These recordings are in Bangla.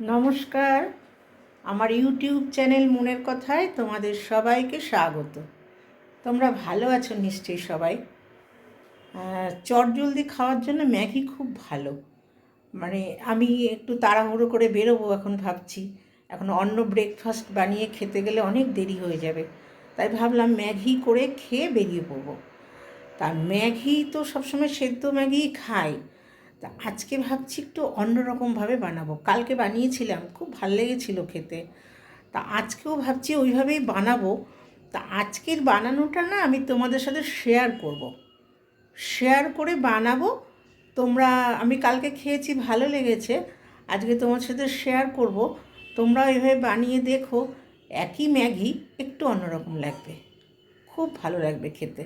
নমস্কার। আমার ইউটিউব চ্যানেল মনের কথায় তোমাদের সবাইকে স্বাগত। তোমরা ভালো আছো নিশ্চয়ই সবাই। চট জলদি খাওয়ার জন্য ম্যাগি খুব ভালো। মানে আমি একটু তাড়াহুড়ো করে বেরোবো এখন ভাবছি। এখন অন্য ব্রেকফাস্ট বানিয়ে খেতে গেলে অনেক দেরি হয়ে যাবে। তাই ভাবলাম ম্যাগি করে খেয়ে বেরিয়ে পড়ব। তা ম্যাগি তো সবসময় সেদ্ধ ম্যাগি খাই। তা আজকে ভাবছি একটু অন্যরকমভাবে বানাবো। কালকে বানিয়েছিলাম, খুব ভালো লেগেছিল খেতে। তা আজকেও ভাবছি ওইভাবেই বানাবো। তা আজকের বানানোটা না আমি তোমাদের সাথে শেয়ার করব। শেয়ার করে বানাবো। তোমরা, আমি কালকে খেয়েছি, ভালো লেগেছে। আজকে তোমার সাথে শেয়ার করব। তোমরা ওইভাবে বানিয়ে দেখো। একই ম্যাগি, একটু অন্যরকম লাগবে। খুব ভালো লাগবে খেতে।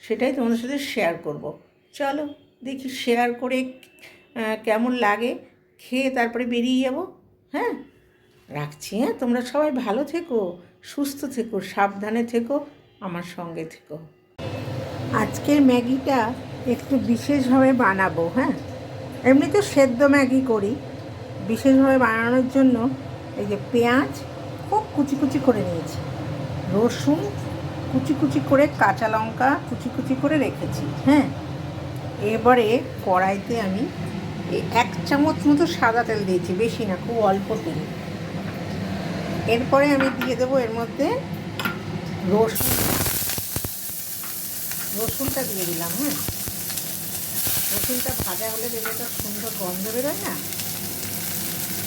সেটাই তোমাদের সাথে শেয়ার করব। চলো। দেখি শেয়ার করে কেমন লাগে, খেয়ে তারপরে বেরিয়ে যাব হ্যাঁ? রাখছি হ্যাঁ? তোমরা সবাই ভালো থেকো, সুস্থ থেকো, সাবধানে থেকো, আমার সঙ্গে থেকো। আজকের ম্যাগিটা একটু বিশেষভাবে বানাবো হ্যাঁ? এমনি তো সেদ্ধ ম্যাগি করি, বিশেষভাবে বানানোর জন্য এই যে পেঁয়াজ খুব কুচি কুচি করে নিয়েছি, রসুন কুচি কুচি করে কাঁচা লঙ্কা কুচি কুচি করে রেখেছি হ্যাঁ? এবারে কড়াইতে আমি এক চামচ মতো সাদা তেল দিয়েছি, বেশি না, খুব অল্প তেল। এরপরে আমি দিয়ে দেবো এর মধ্যে রসুন। রসুনটা দিয়ে দিলাম হ্যাঁ? রসুনটা ভাজা হলে দেখবে একটা সুন্দর গন্ধ বেরোয় না?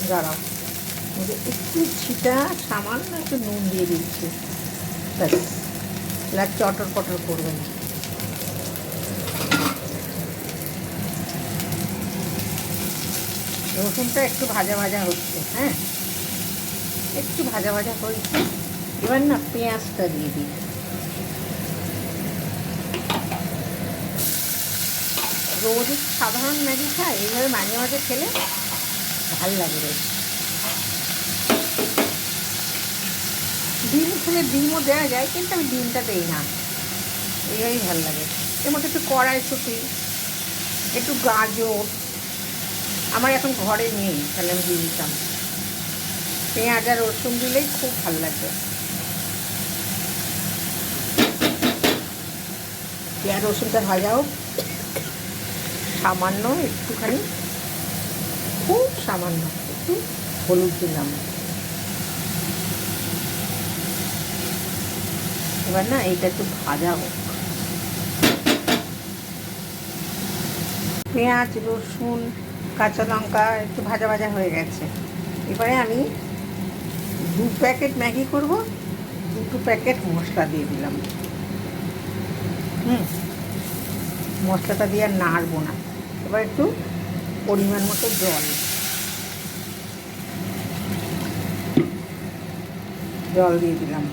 দাঁড়াও একটু ছিটা সামান্য একটু নুন দিয়ে দিচ্ছি। চটর পটর করবে না। রসুনটা একটু ভাজা ভাজা হচ্ছে হ্যাঁ? একটু ভাজা ভাজা হয়েছে। এবার না পেঁয়াজটা দিয়ে দিই। রোজ সাধারণ ম্যাগি খায়, এইভাবে মাঝে মাঝে খেলে ভালো লাগে রোজ। ডিম খেলে ডিমও দেওয়া যায়, কিন্তু আমি ডিমটা দেই না। এইভাবেই ভালো লাগে। এর মধ্যে একটু কড়াইশুটি, একটু গাজর আমার এখন ঘরে নেই, তাহলে আমি দিয়ে দিতাম। পেঁয়াজ আর রসুন দিলেই খুব ভালো লাগবে। পেঁয়াজ রসুনটা ভাজা হোক। সামান্য একটুখানি, খুব সামান্য একটু হলুদ দিলাম। এবার না এইটা একটু ভাজা হোক। পেঁয়াজ, রসুন কাঁচা লঙ্কা একটু ভাজা ভাজা হয়ে গেছে। এবারে আমি দু প্যাকেট ম্যাগি করব, দুটো প্যাকেট মশলা দিয়ে দিলাম। হুম, মশলাটা দিয়ে আর নাড়বো না। এবার একটু পরিমাণ মতো জল। জল দিয়ে দিলাম।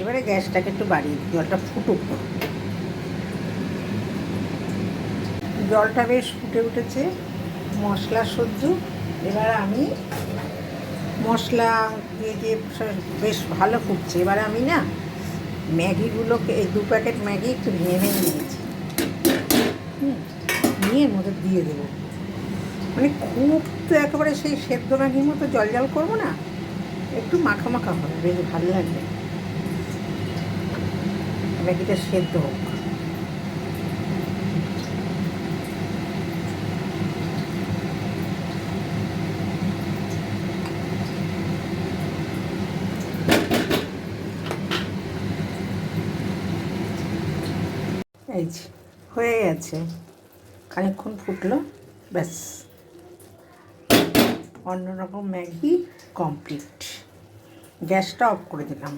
এবারে গ্যাসটাকে একটু বাড়িয়ে জলটা ফুটুক। জলটা বেশ ফুটে উঠেছে, মশলা সহ্য এবার আমি মশলা দিয়ে দিয়ে বেশ ভালো ফুটছে। এবার আমি না ম্যাগিগুলোকে, এই দু প্যাকেট ম্যাগি একটু ভেঙে নিয়েছি। নিয়ে মধ্যে দিয়ে দেবো। মানে খুব তো একেবারে সেই সেদ্ধ ম্যাগির মতো জল জল করব না, একটু মাখা মাখা হবে, বেশ ভালো লাগবে। ম্যাগিটা সেদ্ধ হোক। এই যে হয়ে গেছে। খানিক্ষণ ফুটলো ব্যাস। অন্যরকম ম্যাগি কমপ্লিট গ্যাসটা অফ করে দিলাম।